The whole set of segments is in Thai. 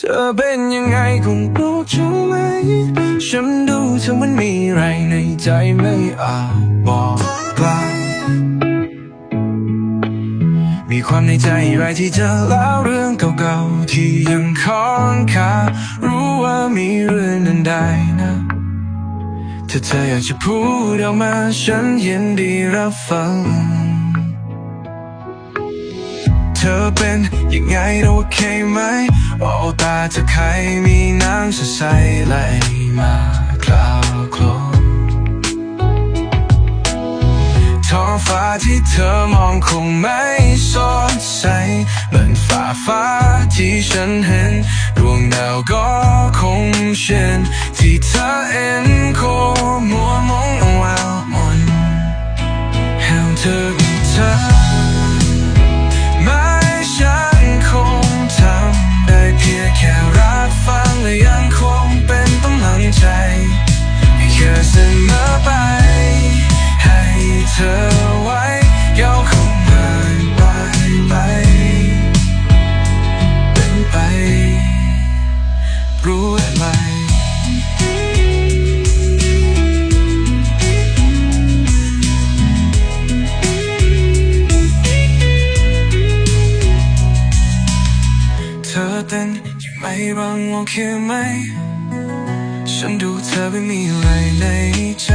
เธอเป็นยังไงคงรู้ใช่ไหม ฉันดูเธอมันมีอะไรในใจไม่อาจบอกกล่าวมีความในใจอะไรที่จะเล่าเรื่องเก่าๆ ที่ยังค้างคารู้ว่ามีเรื่องนั้นได้นะถ้าเธออยากจะพูดออกมาฉันยินดีรับฟัง อเป็นยังไงเราโอเคไหมโอ้ตาเธอใครมีน้ำสใสไหลมาคลาวคลอท้องฟ้าที่เธอมองคงไม่สดใสเหมือนฟ้าฟ้าที่ฉันเห็นดวงดาวก็คงเช่นที่เธอเอ็นโคมัวมอง เธอเต้นยังไม่บังโอเคไหม ฉันดูเธอไม่มีอะไรในใจ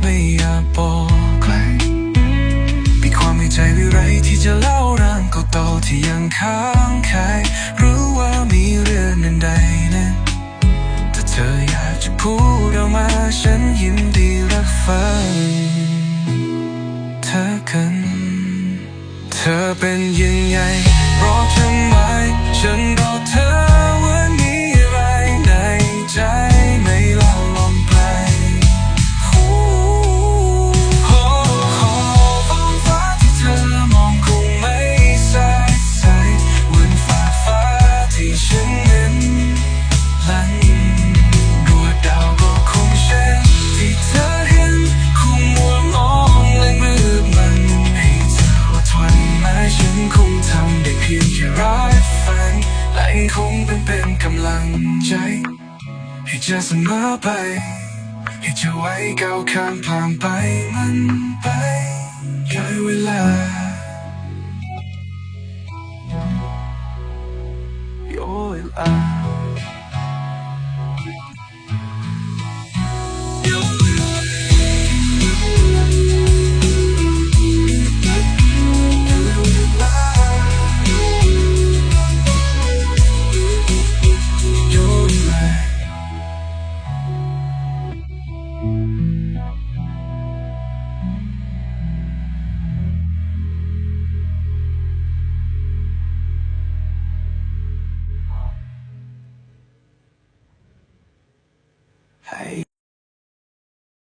ไม่อยากบอกใคร มีความในใจอะไรที่จะเล่าเรื่องเก่าๆที่ยังค้างคายรู้ว่ามีเรื่องนั้นใดนั้นถ้าเธออยากจะพูดออกมาฉันยินดีรับฟังเธอกันเธอเป็นยังไงเพราะทำไมฉัน คงเป็นเป็นกำลังใจ ให้เธอเสมอไป ให้เธอไว้ก้าวข้ามผ่านไปมันไปแค่เวลาอยเวลา